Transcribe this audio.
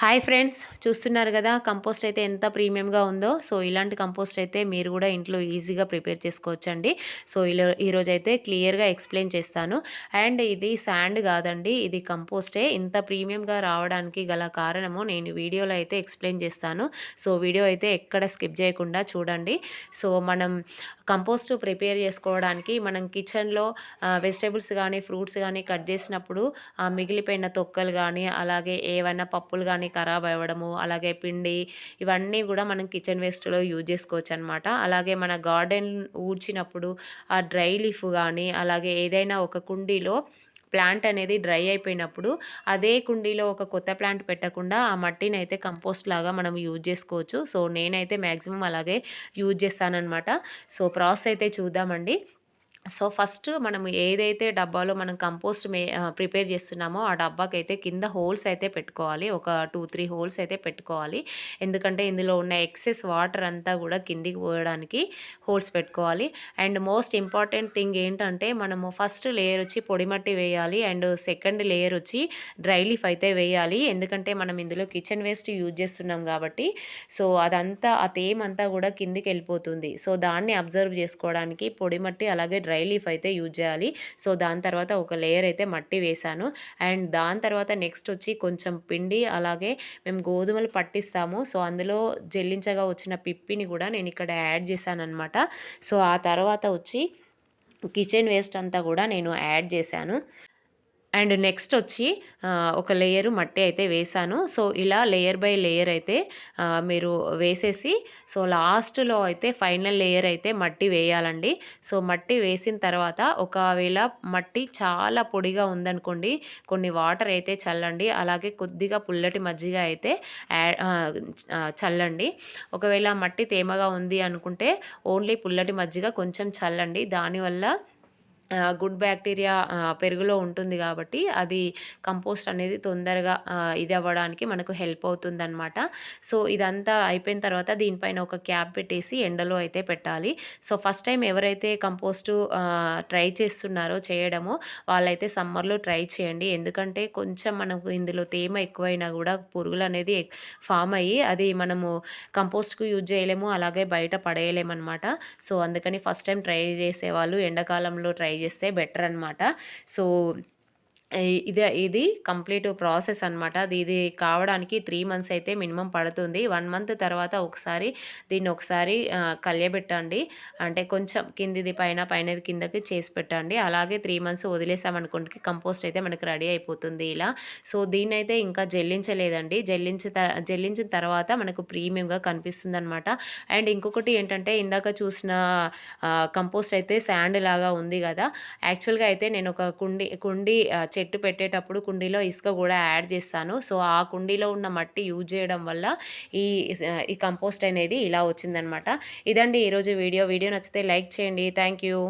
Hi friends చూస్తున్నారు కదా compost అయితే ఎంత ప్రీమియంగా ఉందో. సో ఇలాంటి కంపోస్ట్ అయితే మీరు కూడా ఇంట్లో ఈజీగా ప్రిపేర్ చేసుకోవచ్చండి. సో ఇలా ఈరోజు అయితే క్లియర్గా ఎక్స్ప్లెయిన్ చేస్తాను. అండ్ ఇది శాండ్ కాదండి ఇది కంపోస్టే. ఇంత ప్రీమియంగా రావడానికి గల కారణము నేను వీడియోలో అయితే ఎక్స్ప్లెయిన్ చేస్తాను. సో వీడియో అయితే ఎక్కడ స్కిప్ చేయకుండా చూడండి. సో మనం కంపోస్ట్ ప్రిపేర్ చేసుకోవడానికి మనం కిచెన్లో వెజిటేబుల్స్ కానీ ఫ్రూట్స్ కానీ కట్ చేసినప్పుడు మిగిలిపోయిన తొక్కలు కానీ అలాగే ఏవైనా పప్పులు కానీ కానీ ఖరాబ్ అవ్వడము అలాగే పిండి ఇవన్నీ కూడా మనం కిచెన్ వేస్ట్లో యూజ్ చేసుకోవచ్చు అనమాట అలాగే మన గార్డెన్ ఊడ్చినప్పుడు ఆ డ్రై లీఫ్ కానీ అలాగే ఏదైనా ఒక కుండీలో ప్లాంట్ అనేది డ్రై అయిపోయినప్పుడు అదే కుండీలో ఒక కొత్త ప్లాంట్ పెట్టకుండా ఆ మట్టిని అయితే కంపోస్ట్ లాగా మనం యూజ్ చేసుకోవచ్చు. సో నేనైతే మ్యాక్సిమం అలాగే యూజ్ చేస్తానమాట సో ప్రాసెస్ అయితే చూద్దామండి. సో ఫస్ట్ మనం ఏదైతే డబ్బాలో మనం కంపోస్ట్ మే ప్రిపేర్ చేస్తున్నామో ఆ డబ్బాకి అయితే కింద హోల్స్ అయితే పెట్టుకోవాలి. ఒక టూ త్రీ హోల్స్ అయితే పెట్టుకోవాలి. ఎందుకంటే ఇందులో ఉన్న ఎక్సెస్ వాటర్ అంతా కూడా కిందికి పోయడానికి హోల్స్ పెట్టుకోవాలి. అండ్ మోస్ట్ ఇంపార్టెంట్ థింగ్ ఏంటంటే మనము ఫస్ట్ లేయర్ వచ్చి పొడిమట్టి వేయాలి. అండ్ సెకండ్ లేయర్ వచ్చి డ్రై లీఫ్ అయితే వేయాలి. ఎందుకంటే మనం ఇందులో కిచెన్ వేస్ట్ యూజ్ చేస్తున్నాం కాబట్టి. సో అదంతా ఆ తేమ్ అంతా కూడా కిందికి వెళ్ళిపోతుంది. సో దాన్ని అబ్జర్వ్ చేసుకోవడానికి పొడిమట్టి అలాగే డ్రై లీఫ్ అయితే యూజ్ చేయాలి. సో దాని తర్వాత ఒక లేయర్ అయితే మట్టి వేశాను. అండ్ దాని తర్వాత నెక్స్ట్ వచ్చి కొంచెం పిండి అలాగే మేము గోధుమలు పట్టిస్తాము. సో అందులో జల్లించగా వచ్చిన పిప్పిని కూడా నేను ఇక్కడ యాడ్ చేశాను అనమాట సో ఆ తర్వాత వచ్చి కిచెన్ వేస్ట్ అంతా కూడా నేను యాడ్ చేశాను. అండ్ నెక్స్ట్ వచ్చి ఒక లేయరు మట్టి అయితే వేసాను సో ఇలా లేయర్ బై లేయర్ అయితే మీరు వేసేసి సో లాస్ట్లో అయితే ఫైనల్ లేయర్ అయితే మట్టి వేయాలండి. సో మట్టి వేసిన తర్వాత ఒకవేళ మట్టి చాలా పొడిగా ఉందనుకోండి కొన్ని వాటర్ అయితే చల్లండి. అలాగే కొద్దిగా పుల్లటి మజ్జిగ అయితే చల్లండి. ఒకవేళ మట్టి తేమగా ఉంది అనుకుంటే ఓన్లీ పుల్లటి మజ్జిగ కొంచెం చల్లండి. దానివల్ల గుడ్ బ్యాక్టీరియా పెరుగులో ఉంటుంది కాబట్టి అది కంపోస్ట్ అనేది తొందరగా ఇది అవ్వడానికి మనకు హెల్ప్ అవుతుందన్నమాట. సో ఇదంతా అయిపోయిన తర్వాత దీనిపైన ఒక క్యాప్ పెట్టేసి ఎండలో అయితే పెట్టాలి. సో ఫస్ట్ టైం ఎవరైతే కంపోస్టు ట్రై చేస్తున్నారో చేయడమో వాళ్ళైతే సమ్మర్లో ట్రై చేయండి. ఎందుకంటే కొంచెం మనకు ఇందులో తేమ ఎక్కువైనా కూడా పురుగులు అనేది ఫామ్ అయ్యి అది మనము కంపోస్ట్కు యూజ్ చేయలేము అలాగే బయట పడేయలేము అనమాట సో అందుకని ఫస్ట్ టైం ట్రై చేసేవాళ్ళు. ఎండాకాలంలో ట్రై చేస్తే బెటర్ అనమాట సో ఇది ఇది కంప్లీట్ ప్రాసెస్ అనమాట ఇది కావడానికి త్రీ మంత్స్ అయితే మినిమం పడుతుంది. వన్ మంత్ తర్వాత ఒకసారి దీన్ని ఒకసారి కలియబెట్టండి అంటే కొంచెం కిందిది పైన పైనది కిందకి చేసి పెట్టండి. అలాగే త్రీ మంత్స్ వదిలేసామనుకోండి కంపోస్ట్ అయితే మనకి రెడీ అయిపోతుంది ఇలా. సో దీన్ని అయితే ఇంకా జల్లించలేదండి. జల్లించి జల్లించిన తర్వాత మనకు ప్రీమియంగా కనిపిస్తుంది అనమాట అండ్ ఇంకొకటి ఏంటంటే ఇందాక చూసిన కంపోస్ట్ అయితే శాండ్ లాగా ఉంది కదా. యాక్చువల్గా అయితే నేను ఒక కుండి కుండి చెట్టు పెట్టేటప్పుడు కుండీలో ఇసుక కూడా యాడ్ చేస్తాను. సో ఆ కుండీలో ఉన్న మట్టి యూజ్ చేయడం వల్ల ఈ ఈ కంపోస్ట్ అనేది ఇలా వచ్చిందనమాట. ఇదండి ఈరోజు వీడియో. వీడియో నచ్చితే లైక్ చేయండి. Thank you.